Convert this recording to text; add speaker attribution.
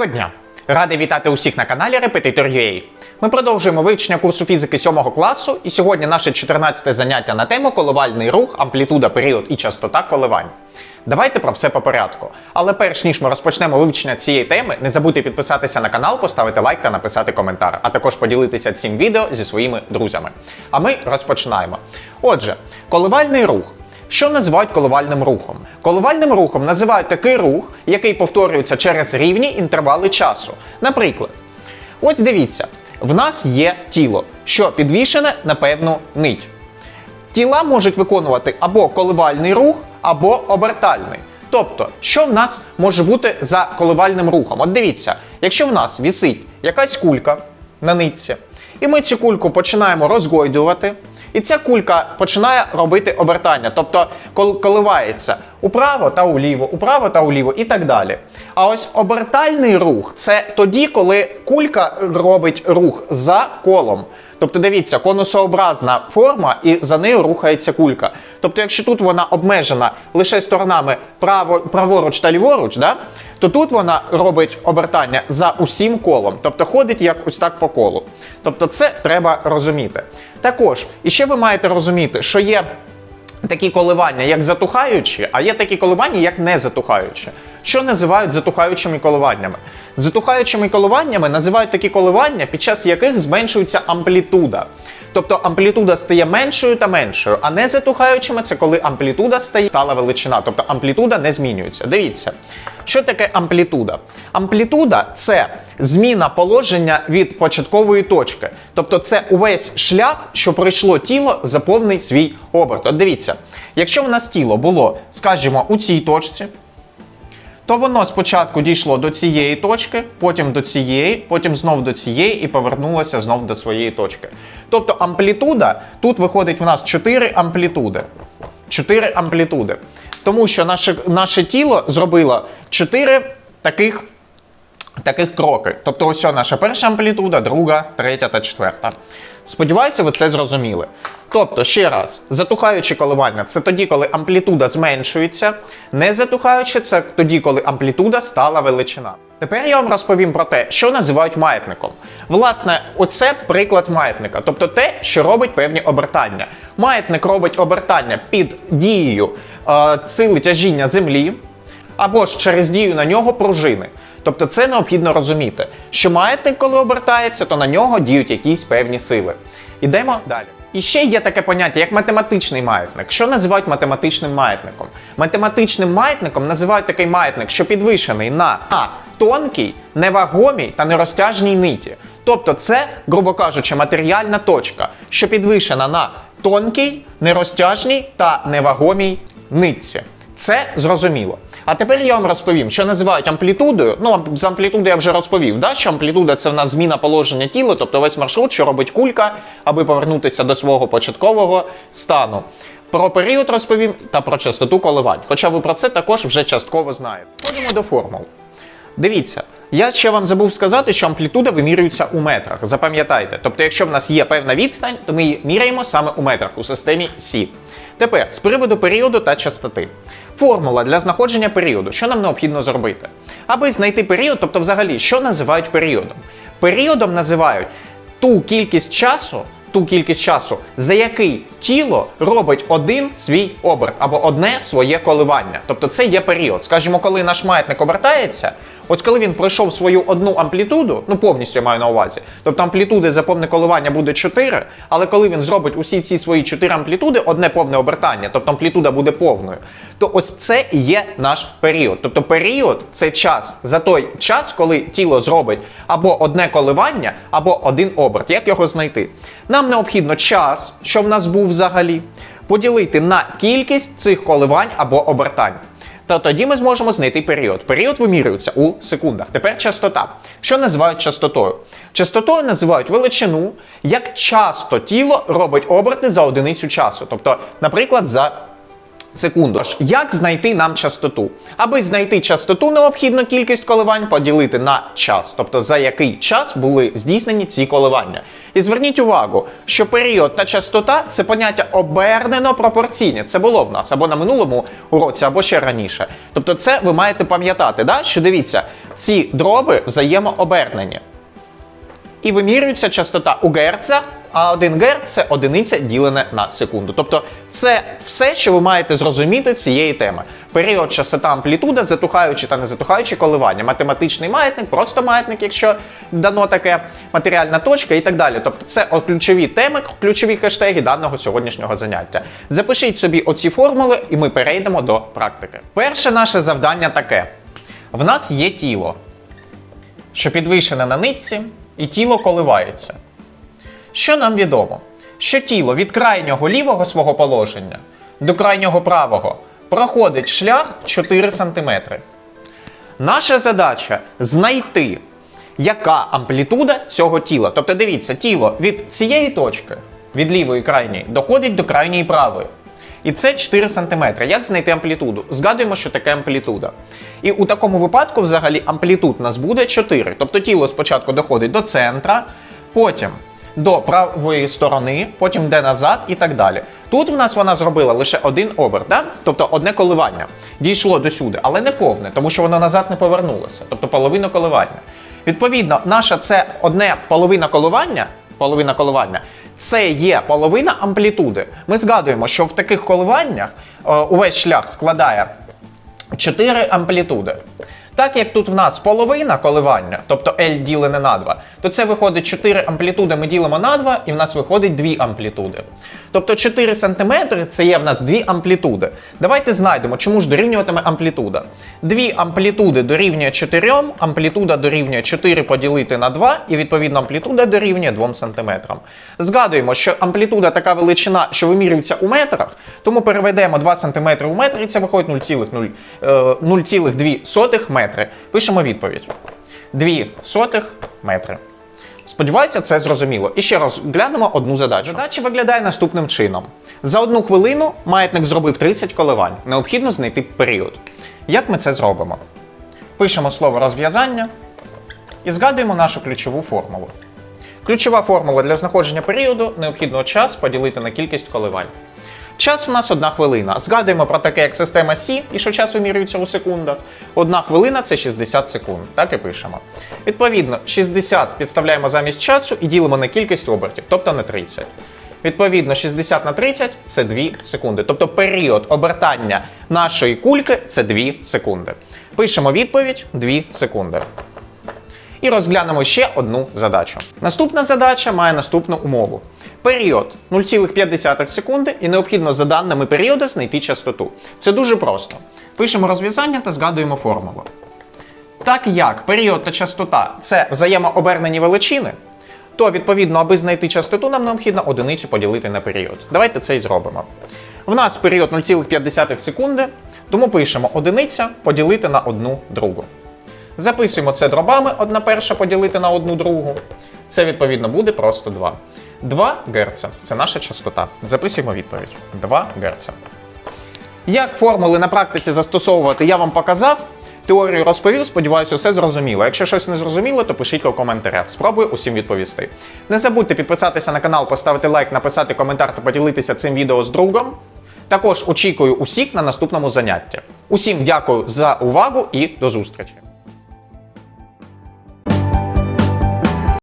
Speaker 1: Доброго дня! Радий вітати усіх на каналі Repetitor.ua. Ми продовжуємо вивчення курсу фізики 7 класу, і сьогодні наше 14 заняття на тему коливальний рух, амплітуда, період і частота коливань. Давайте про все по порядку. Але перш ніж ми розпочнемо вивчення цієї теми, не забудьте підписатися на канал, поставити лайк та написати коментар, а також поділитися цим відео зі своїми друзями. А ми розпочинаємо. Отже, коливальний рух. Що називають коливальним рухом? Коливальним рухом називають такий рух, який повторюється через рівні інтервали часу. Наприклад, ось дивіться, в нас є тіло, що підвішене на певну нить. Тіла можуть виконувати або коливальний рух, або обертальний. Тобто, що в нас може бути за коливальним рухом? От дивіться, якщо в нас вісить якась кулька на нитці, і ми цю кульку починаємо розгойдувати, і ця кулька починає робити обертання, тобто кол- коливається управо та уліво, управо та уліво і так далі. А ось обертальний рух це тоді, коли кулька робить рух за колом. Тобто дивіться, конусообразна форма, і за нею рухається кулька. Тобто, якщо тут вона обмежена лише сторонами право, праворуч та ліворуч, да, то тут вона робить обертання за усім колом, тобто ходить як ось так по колу. Тобто, це треба розуміти. Також, і ще ви маєте розуміти, що є такі коливання, як затухаючі, а є такі коливання, як не затухаючі. Що називають затухаючими коливаннями? Затухаючими коливаннями називають такі коливання, під час яких зменшується амплітуда. Тобто амплітуда стає меншою та меншою, а не затухаючими це коли амплітуда стає стала величина, тобто амплітуда не змінюється. Дивіться, що таке амплітуда? Амплітуда це зміна положення від початкової точки. Тобто це увесь шлях, що пройшло тіло за повний свій оберт. От дивіться, якщо в нас тіло було, скажімо, у цій точці, то воно спочатку дійшло до цієї точки, потім до цієї, потім знов до цієї і повернулося знов до своєї точки. Тобто амплітуда, тут виходить в нас 4 амплітуди. 4 амплітуди. Тому що наше, наше тіло зробило 4 таких, таких кроки. Тобто ось наша перша амплітуда, друга, третя та четверта. Сподіваюся, ви це зрозуміли. Тобто, ще раз, затухаюче коливання це тоді, коли амплітуда зменшується, не затухаюче це тоді, коли амплітуда стала величина. Тепер я вам розповім про те, що називають маятником. Власне, оце приклад маятника, тобто те, що робить певні обертання. Маятник робить обертання під дією е, сили тяжіння землі або ж через дію на нього пружини. Тобто це необхідно розуміти, що маятник, коли обертається, то на нього діють якісь певні сили. Ідемо далі. І ще є таке поняття, як математичний маятник. Що називають математичним маятником? Математичним маятником називають такий маятник, що підвищений на А тонкій, невагомій та нерозтяжній ниті. Тобто, це, грубо кажучи, матеріальна точка, що підвищена на тонкій, нерозтяжній та невагомій нитці. Це зрозуміло. А тепер я вам розповім, що називають амплітудою. Ну, з амплітудою я вже розповів, да? що амплітуда це в нас зміна положення тіла, тобто весь маршрут, що робить кулька, аби повернутися до свого початкового стану. Про період розповім та про частоту коливань. Хоча ви про це також вже частково знаєте. Ходимо до формул. Дивіться, я ще вам забув сказати, що амплітуда вимірюється у метрах. Запам'ятайте. Тобто, якщо в нас є певна відстань, то ми її міряємо саме у метрах у системі Сі. Тепер з приводу періоду та частоти. Формула для знаходження періоду. Що нам необхідно зробити? Аби знайти період, тобто взагалі, що називають періодом? Періодом називають ту кількість часу, ту кількість часу, за який тіло робить один свій оберт або одне своє коливання. Тобто це є період. Скажімо, коли наш маятник обертається, Ось коли він пройшов свою одну амплітуду, ну повністю я маю на увазі, тобто амплітуди за повне коливання буде 4, але коли він зробить усі ці свої 4 амплітуди, одне повне обертання, тобто амплітуда буде повною, то ось це і є наш період. Тобто період це час за той час, коли тіло зробить або одне коливання, або один оберт. Як його знайти? Нам необхідно час, що в нас був взагалі, поділити на кількість цих коливань або обертань. Та тоді ми зможемо знайти період. Період вимірюється у секундах. Тепер частота. Що називають частотою? Частотою називають величину, як часто тіло робить оберти за одиницю часу. Тобто, наприклад, за секунду. Як знайти нам частоту? Аби знайти частоту, необхідно кількість коливань поділити на час, тобто за який час були здійснені ці коливання. І зверніть увагу, що період та частота це поняття обернено пропорційні. Це було в нас або на минулому уроці, або ще раніше. Тобто, це ви маєте пам'ятати, да? що дивіться, ці дроби взаємообернені. І вимірюється частота у герцах, а 1 герц це одиниця ділене на секунду. Тобто це все, що ви маєте зрозуміти цієї теми. Період, частота, амплітуда, затухаючі та незатухаючі коливання, математичний маятник, просто маятник, якщо дано таке, матеріальна точка і так далі. Тобто це ключові теми, ключові хештеги даного сьогоднішнього заняття. Запишіть собі оці формули, і ми перейдемо до практики. Перше наше завдання таке: в нас є тіло що підвищене на нитці, і тіло коливається. Що нам відомо? Що тіло від крайнього лівого свого положення до крайнього правого проходить шлях 4 см. Наша задача знайти, яка амплітуда цього тіла. Тобто, дивіться, тіло від цієї точки, від лівої крайньої, доходить до крайньої правої. І це 4 см. Як знайти амплітуду? Згадуємо, що таке амплітуда. І у такому випадку, взагалі, амплітуд у нас буде 4. Тобто тіло спочатку доходить до центра, потім до правої сторони, потім йде назад і так далі. Тут в нас вона зробила лише один оберт, да? тобто одне коливання. Дійшло до сюди, але не повне, тому що воно назад не повернулося, тобто половину коливання. Відповідно, наша це одне половина коливання, половина коливання, це є половина амплітуди. Ми згадуємо, що в таких коливаннях е, увесь шлях складає 4 амплітуди. Так як тут в нас половина коливання, тобто L ділене на 2, то це виходить 4 амплітуди ми ділимо на 2, і в нас виходить 2 амплітуди. Тобто 4 см це є в нас 2 амплітуди. Давайте знайдемо, чому ж дорівнюватиме амплітуда. 2 амплітуди дорівнює 4, амплітуда дорівнює 4 поділити на 2, і відповідно амплітуда дорівнює 2 см. Згадуємо, що амплітуда така величина, що вимірюється у метрах, тому переведемо 2 см у метр, і це виходить 0,0, е, 0,2 метри. Пишемо відповідь. 2 сотих метри. Сподіваюся, це зрозуміло. І ще раз глянемо одну задачу. Задача виглядає наступним чином: за одну хвилину маятник зробив 30 коливань. Необхідно знайти період. Як ми це зробимо? Пишемо слово розв'язання і згадуємо нашу ключову формулу. Ключова формула для знаходження періоду необхідно час поділити на кількість коливань. Час у нас одна хвилина. Згадуємо про таке, як система Сі, і що час вимірюється у секундах. Одна хвилина це 60 секунд. Так і пишемо. Відповідно, 60 підставляємо замість часу і ділимо на кількість обертів, тобто на 30. Відповідно, 60 на 30 це 2 секунди. Тобто період обертання нашої кульки це 2 секунди. Пишемо відповідь 2 секунди. І розглянемо ще одну задачу. Наступна задача має наступну умову. Період 0,5 секунди і необхідно за даними періоду знайти частоту. Це дуже просто. Пишемо розв'язання та згадуємо формулу. Так як період та частота це взаємообернені величини, то відповідно, аби знайти частоту, нам необхідно одиницю поділити на період. Давайте це і зробимо. В нас період 0,5 секунди, тому пишемо одиниця поділити на одну другу. Записуємо це дробами, одна перша поділити на одну другу. Це відповідно буде просто 2. 2 Гц це наша частота. Записуємо відповідь. 2 Гц. Як формули на практиці застосовувати, я вам показав. Теорію розповів, сподіваюся, все зрозуміло. Якщо щось не зрозуміло, то пишіть у коментарях. Спробую усім відповісти. Не забудьте підписатися на канал, поставити лайк, написати коментар та поділитися цим відео з другом. Також очікую усіх на наступному занятті. Усім дякую за увагу і до зустрічі!